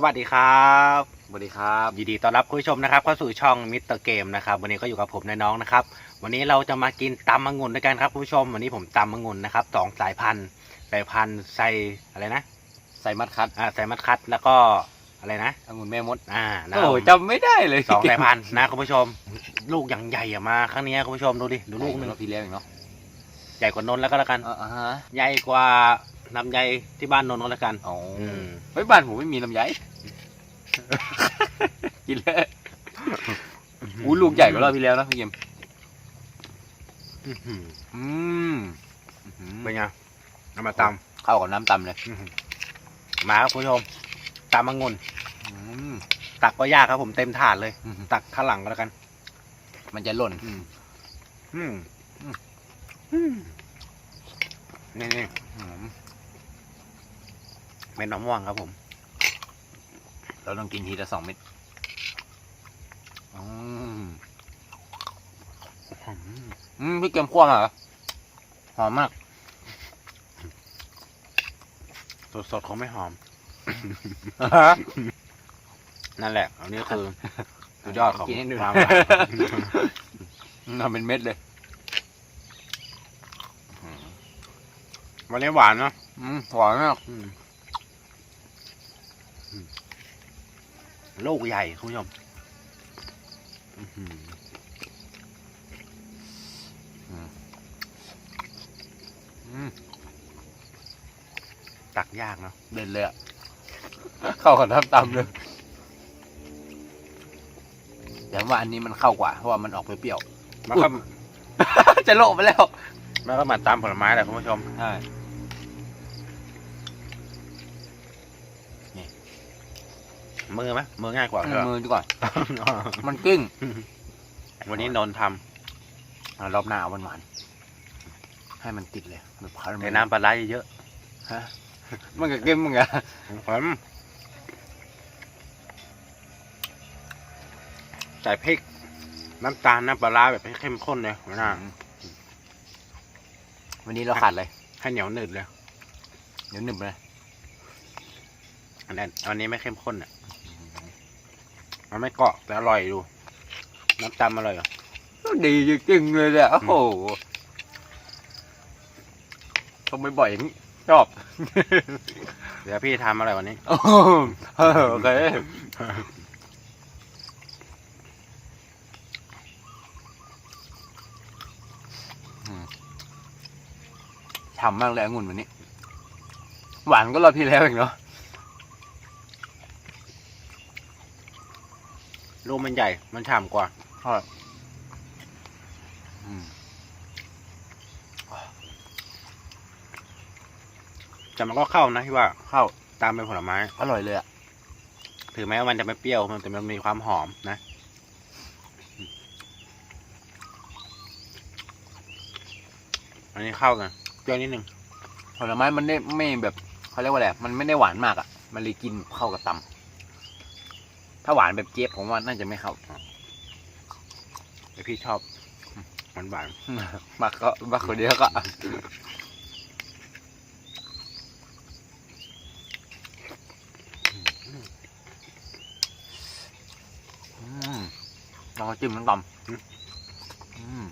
สวัสดีครับสวัสดีครับยินดีต้อนรับคุณผู้ชมนะครับเข้าสู่ช่องมิสเตอร์เกมนะครับวันนี้ก็อยู่กับผมในน้องนะครับวันนี้เราจะมากินตำมะงุ่นด้วยกันครับคุณผู้ชม วันนี้ผมตำมะงุ่นนะครับสองสายพันธุ์สายพันธุ์ใส่อะไรนะใส่มัดคัดอ่าใส่มัดคัดแล้วก็อะไรนะองุ่นแม่มดอ่านะโอ้จำไม่ได้เลยสองสายพันธุ์นะคุณผู้ชม ลูกอย่างใหญ่อะมาครั้งนี้คุณผู้ชมดูดิดูลูกหนึ่งเราพี่เลี้ยงอีกเนาะใหญ่กว่านนท์แล้วก็แล้วกันอ่าฮะใหญ่กว่าลำไยที่บ้านนนท์ก็แล้วกันอ๋ออืมเฮ้ยบ้านผมไม่มีลำไย กินเลยอู้ลูกใหญ่กว่าเราพี่แล้วนะพี่เกมอื้อหืออืมอื้อหือเป็นไงเอามาตเข้ากับน้ำตำเลยำอื้อหือมาครับคุณผู้ชมตำมะงุ่นอืมตักก็ยากครับผมเต็มถาดเลยอืมตักข้างหลังก็แล้วกัน มันจะหล่นอืมอืมอืมอืมนี่นี่อืมเม็ดมะม่วงครับผม เราต้องกินทีละสองเม็ดอืมอืมพี่เกมคั่วมาเหรอหอมมาก สดสดๆเขาไม่หอม นั่นแหละ อันนี้คือสุดยอดของกินให้ดู ความหวานทำเป็นเม็ดเลย วันนี้หวานเนาะอืมหวานมากอืมอืม ลูกใหญ่คุณผู้ชมอื้อหืออืมตักยากเนาะเด่นเลยอะเข้ากับน้ำตำเลยแต่ว่าอันนี้มันเข้ากว่า เพราะว่ามันออกเปรี้ยวมันก็ๆจะโละไปแล้วมันก็เหมือนตามผลไม้แหละคุณผู้ชมใช่ มือไหมมือง่ายกว่าใช่ปะมือดีกว่า มันกิ้ง วันนี้นนท์ทอะรอบหน้าเอาหวานๆให้มันติดเลยแบบคาราำเมในลน้ำปลาไหลเยอะฮะมันก็เก้มมึงอะผมใส่พริก น้ำตาลน้ำปลาร้าแบบให้เข้มข้นเลยหัวหน้าวันนี้เราขาดเลย ให้เหนียวหนืดเลยเดี๋ยวหนึบเลยอันนั้นอันนี้ไม่เข้มข้นอะ มันไม่เกาะแต่อร่อยดู น้ำตาลอร่อยอะดีจริงๆเลยเนี่ยโอ้โหทำบ่อยๆอย่างนี้ชอบ เดี๋ยวพี่ทำอะไรวันนี้โอ้โหโอเคฉ่ำมากเลยองุ่นวันนี้ หวานก็รอบที่แล้วอีกเนาะ ลูก มันใหญ่ มันฉ่ำกว่าอืมแต่มันก็เข้านะที่ว่าเข้าตามเป็นผลไม้ อร่อยเลยอะถึงแม้ว่ามันจะไม่เปรี้ยว มันแต่มันมีความหอมนะอันนี้เข้ากันเปรี้ยวนิดนึงผลไม้มันไม่ไม่แบบเขาเรียกว่าอะไรมันไม่ได้หวานมากอะ มันเลยกินเข้ากับตำ ถ้าหวานแบบเจี๊ยบผมว่าน่าจะไม่เข้าแต่พี่ชอบหวานหวานมักก็มักคนเดียวก็อืมลองเอาจิ้มน้ำตำอืม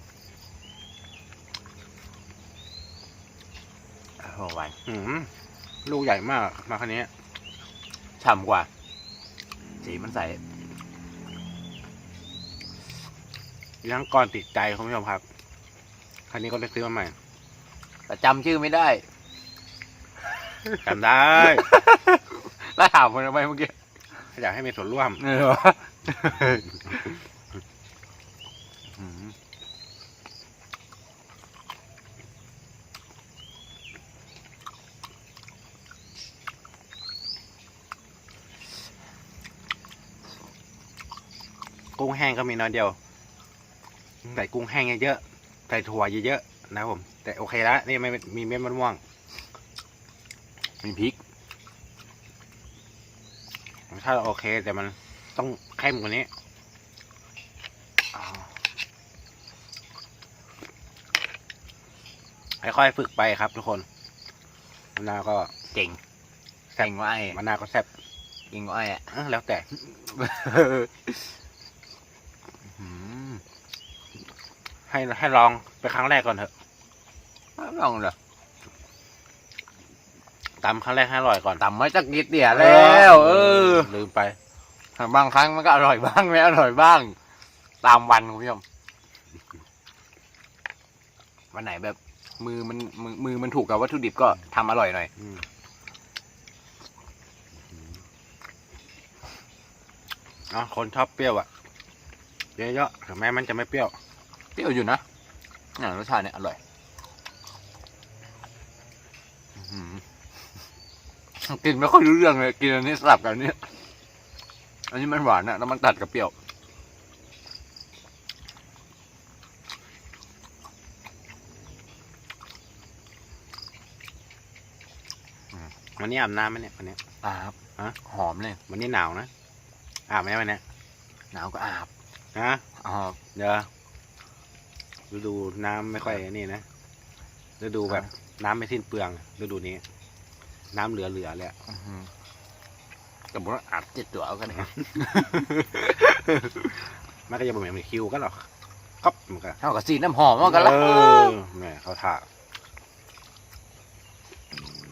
โอ้โหหวานๆหืมลูกใหญ่มากมาคันนี้ฉ่ำกว่า สีมันใสยังก่อนติดใจคุณผู้ชมครับคันนี้ก็เลยซื้อมาใหม่ แต่จำชื่อไม่ได้จำได้ แล้วถามคนทำไมเมื่อกี้อยากให้มีส่วนร่วม เออวะอืม กุ้งแห้งก็มีน้อยเดียว ใส่กุ้งแห้งเยอะๆ ใส่ถั่วเยอะๆ นะครับผม แต่โอเคแล้วนี่ไม่มีเม็ดมะม่วง มีพริกรสชาติโอเค แต่มันต้องเข้มกว่านี้ค่อยๆฝึกไปครับทุกคนมะนาวก็เก่งเก่งว่าไอ้มะนาวก็แซ่บกินก็ไอ้อะเอ้อแล้วแต่อืม ให้ให้ลองไปครั้งแรกก่อนเถอะลองเลยตำครั้งแรกให้อร่อยก่อนตำมาจากกิดเดียแล้ว เออ ลืมไปบางครั้งมันก็อร่อยบ้างไม่อร่อยบ้าง ตามวันคุณผู้ชมวันไหนแบบ มือมันมือมือมันถูกกับวัตถุดิบก็ทำอร่อยหน่อยอืมอ๋อคนชอบเปรี้ยวอะเยอะๆถึงแม้มันจะไม่เปรี้ยว เปรี้ยวอยู่นะอ่ารสชาติเนี่ยอร่อยอื้อหือกินไม่ค่อยรู้เรื่องเลย กินอันนี้สลับกับอันนี้ อันนี้มันหวานนะแล้วมันตัดกับเปรี้ยว วันนี้อาบน้ำไหมเนี่ยวันนี้อาบฮะหอมเลย วันนี้หนาวนะ อาบไหมวันเนี้ยหนาวก็อาบ ฮะอ๋อเดี๋ยว ฤดูน้ำไม่ค่อยนี่นะฤดูแบบน้ำไม่สิ้นเปลืองฤดูนี้ น้ำเหลือเหลือๆเลยอะ อื้อหือแต่บอกว่าอาบเจ็ดตัวเอากันนะมันก็จะเหมือนคิวก็หรอกก๊อบมันก็เท่ากับสีน้ำหอมเอากันละเออแหม่เขาท่า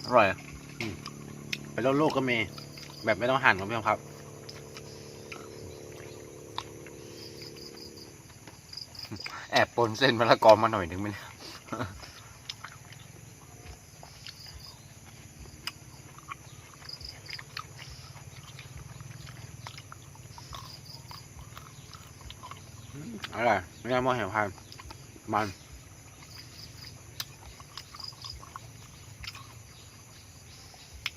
อร่อย ไปโลกโลกก็มีแบบไม่ต้องหั่นคุณผู้ชมครับ แอบปนเส้นมะละกอมาหน่อยนึงไหมเนี่ยอร่อยไม่ได้มองเห็นพันมัน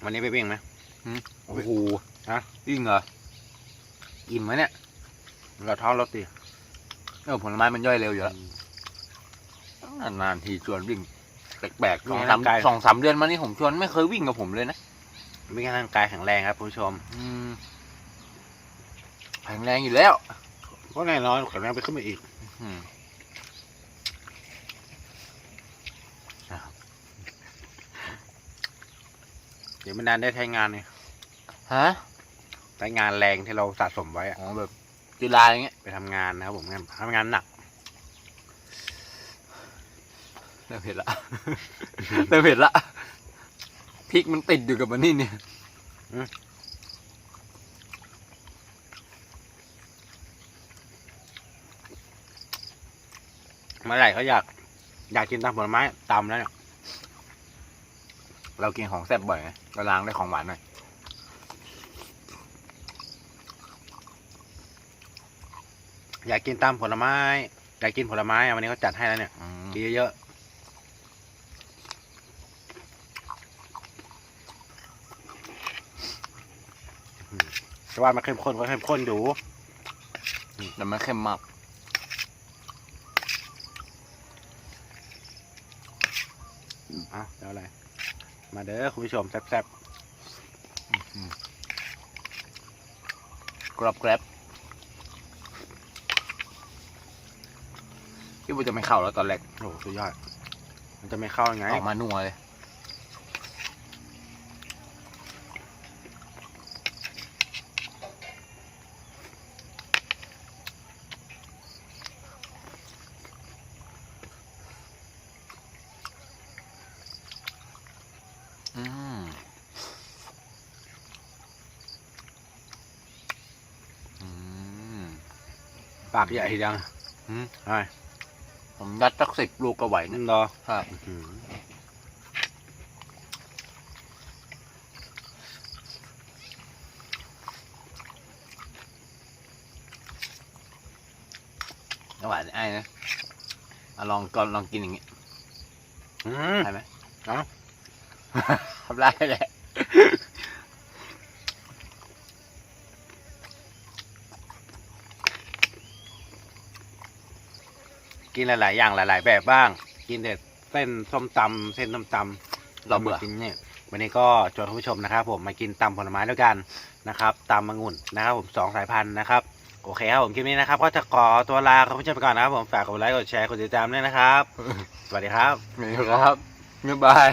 วันนี้ไปวิ่งไหมโอ้โหฮะยิ่งเหรอ อิ่มไหมเนี่ย เราท้องรถตี เออผลไม้มันย่อยเร็วอยู่แล้วนานๆทีชวนวิ่งแปลกๆสองสามสองสามเดือนมานี่ผมชวนไม่เคยวิ่งกับผมเลยนะมีร่างกายแข็งแรงครับคุณผู้ชมอืมแข็งแรงอยู่แล้ว ก็แน่นอนแข็งแรงไปขึ้นมาอีก อืมเดี๋ยวไม่นานได้ใช้งานเนี่ยฮะ ใช้งานแรงที่เราสะสมไว้อะอ๋อแบบ จุฬาอย่างเงี้ยไปทำงานนะครับผมงานทำงานหนักเริ่มเผ็ดละ เริ่มเผ็ดละพริกมันติดอยู่กับมันนี่เนี่ยเมื่อไหร่เขาอยาก อยากกินตำผลไม้ตำแล้วเนี่ยเรากินของแซ่บบ่อยไงเราล้างด้วยของหวานหน่อย อยากกินตำผลไม้ อยากกินผลไม้อะวันนี้เขาจัดให้แล้วเนี่ยอืมกินเยอะๆอืมแต่ว่ามันเข้มข้นก็เข้มข้นอยู่แต่มันเค็มมากอะเดี๋ยวอะไร มาเด้อคุณผู้ชมแซ่บกรอบแกรบ คิดว่าจะไม่เข้าแล้วตอนแรกๆโอ้โหสุดยอด มันจะไม่เข้ายังไง ออกมานัวเลย อืมอืม ปากใหญ่จังอืมใช่ ผมยัดสักสิบลูกก็ไหวนะนั่นรอครับอื้อหือหวานไอ้นะอะลองก่อนลองกินอย่างงี้อืมได้ไหมเอ้าทำได้แหละ กินหลายๆอย่างหลาย ๆ แบบบ้าง กินแต่เส้นส้มตำเส้นน้ำตำเราเบื่อ กินเนี่ยวันนี้ก็ชวนคุณผู้ชมนะครับ ผมมากินตำผลไม้ด้วยกันนะครับตำมะงุ่นนะครับผมสองสายพันธุ์นะครับโอเคครับผมคลิปนี้นะครับก็จะขอตัวลาคุณผู้ชมไปก่อนนะครับ ผมฝากกดไลค์กดแชร์กดติดตามด้วยนะครับ สวัสดีครับ นี่ครับบ๊ายบาย